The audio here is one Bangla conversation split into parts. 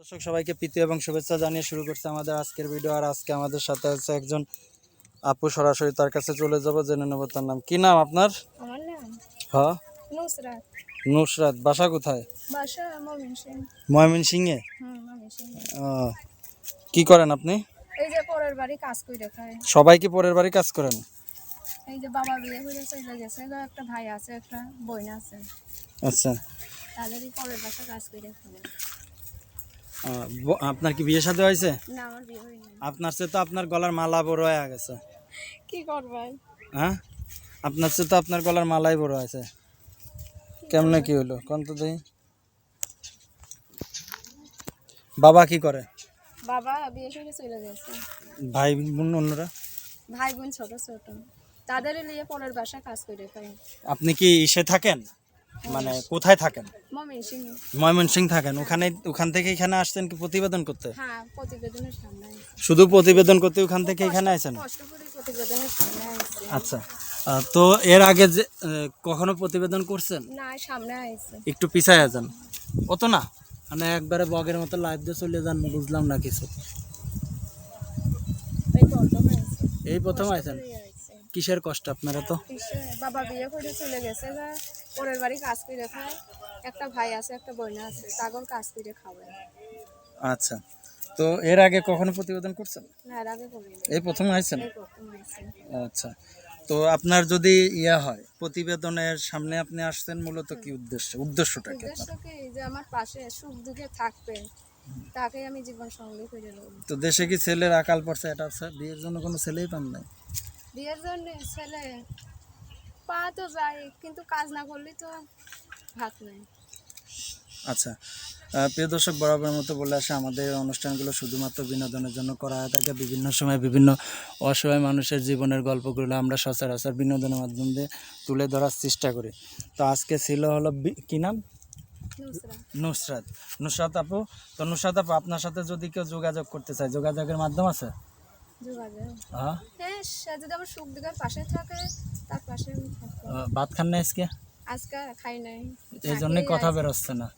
দর্শক সবাইকে প্রীতি এবং শুভেচ্ছা জানিয়ে শুরু করছে আমাদের আজকের ভিডিও আর আজকে আমাদের সাথে আছে একজন আপু সরাসরি তার কাছে চলে যাব জেনে নেব তার নাম। কি নাম আপনার? আমার নাম হ্যাঁ? নুসরাত। নুসরাত বাসা কোথায়? বাসা ময়মনসিং ময়মনসিং কি করেন আপনি? এই যে পরের বাড়ি কাজ খায়। সবাই কি পরের বাড়ি কাজ করেন? এই যে বাবা বিয়ে চলে গেছে একটা ভাই আছে একটা বোন আছে। আচ্ছা। তাদেরই পরের বাসা কাজ আপনার কি বিয়ে সাথে হয়েছে? আপনার চেয়ে তো আপনার গলার মালা বড় হয়ে গেছে। কি করবেন হ্যাঁ? আপনার চেয়ে তো আপনার গলার মালাই বড় আছে কেমনে কি হলো? কোন তো দেখি বাবা কি করে? বাবা বিয়ে করে চলে গেছে। ভাই বোন অন্যরা? ভাই বোন ছোট ছোট। তাদেরই নিয়ে পরের বাসা কাজ করে আপনি কি ইসে থাকেন? মানে কোথায় থাকেন? ময়মনসিং থাকেন। ওখানে ওখান থেকে এখানে আসছেন কি প্রতিবেদন করতে? হ্যাঁ। শুধু প্রতিবেদন করতে ওখান থেকে এখানে আসেন আচ্ছা। তো এর আগে যে কখনো প্রতিবেদন করছেন? একটু পিছায় যান। অত না? মানে একবারে বগের মতো লাইভ দিয়ে চলে যান বুঝলাম না কিছু। এই প্রথম আছে আছেন। কিসের কষ্ট আপনারা তো? বাবা বিয়ে করে চলে গেছে বা পরের বাড়ি কাজ করে খায়। একটা ভাই আছে একটা বোন আছে। তাগর কাজ করে খাবে আচ্ছা। তো এর আগে কখনো প্রতিবেদন করছেন? না এর আগে এই প্রথম আছে আচ্ছা। তো আপনার যদি ইয়া হয় প্রতিবেদনের সামনে আপনি আসছেন মূলত কি উদ্দেশ্য? উদ্দেশ্যটা কি উদ্দেশ্য কি যে আমার পাশে সুখ দুঃখে থাকবে তাকে আমি জীবন সঙ্গী করে নেব। তো দেশে কি ছেলের আকাল পড়ছে? এটা বিয়ের জন্য কোনো ছেলেই পান নাই? বিয়ের জন্য ছেলে পা তো যায় কিন্তু কাজ না করলে তো ভাত নেই। আচ্ছা প্রিয় দর্শক বরাবর মতো বলে আসে আমাদের অনুষ্ঠানগুলো শুধুমাত্র বিনোদনের জন্য করা হয় থাকে। বিভিন্ন সময় বিভিন্ন অসহায় মানুষের জীবনের গল্পগুলো আমরা সচরাচর বিনোদনের মাধ্যমে তুলে ধরার চেষ্টা করি। তো আজকে ছিল হলো কি নাম? নুসরাত। নুসরাত আপু তো নুসরাত আপু আপনার সাথে যদি কেউ যোগাযোগ করতে চায় যোগাযোগের মাধ্যম আছে? ভাত খান না আজকে? আজকে খাই নাই। এই জন্যই কথা বেরোচ্ছে না।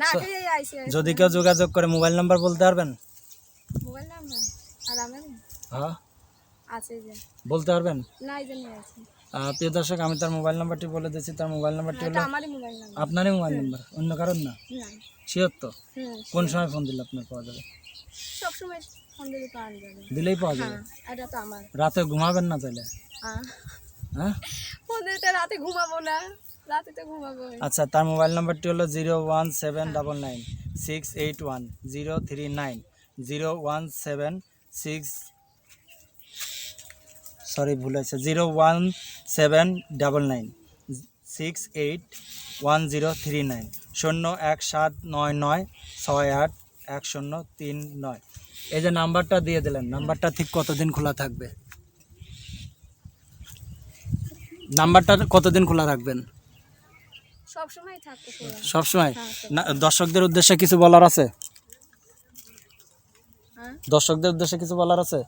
না খেয়ে আইসি যদি কেউ যোগাযোগ করে মোবাইল নাম্বার বলতে পারবেন? হ্যাঁ? বলতে পারবেন? প্রিয় দর্শক আমি তার মোবাইল নাম্বারটি বলে দিচ্ছি তার মোবাইল নাম্বারটি হলো মোবাইল নাম্বার। আপনারই মোবাইল নাম্বার অন্য কারণ না? না। শিওর তো? কোন সময় ফোন দিলে আপনার পাওয়া যাবে? সবসময় ফোন দিলে পাওয়া যাবে। দিলেই পাওয়া যাবে? হ্যাঁ এটা তো আমার। রাতে ঘুমাবেন না তাহলে? হ্যাঁ। ফোন তো রাতে ঘুমাবো না। রাতে তো ঘুমাবো। আচ্ছা তার মোবাইল নাম্বারটি হলো zero one seven double nine six eight one zero three nine zero one seven six sorry ভুল হয়েছে। Zero one seven double nine six eight one zero three nine শূন্য এক সাত নয় নয় ছয় আট এক শূন্য তিন নয়। এই যে নাম্বারটা দিয়ে দিলেন নাম্বারটা ঠিক কতদিন খোলা থাকবে? নাম্বারটা কতদিন খোলা রাখবেন সবসময় হ্যাঁ, না দর্শকদের উদ্দেশ্যে কিছু বলার আছে? হ্যাঁ? দর্শকদের উদ্দেশ্যে কিছু বলার আছে?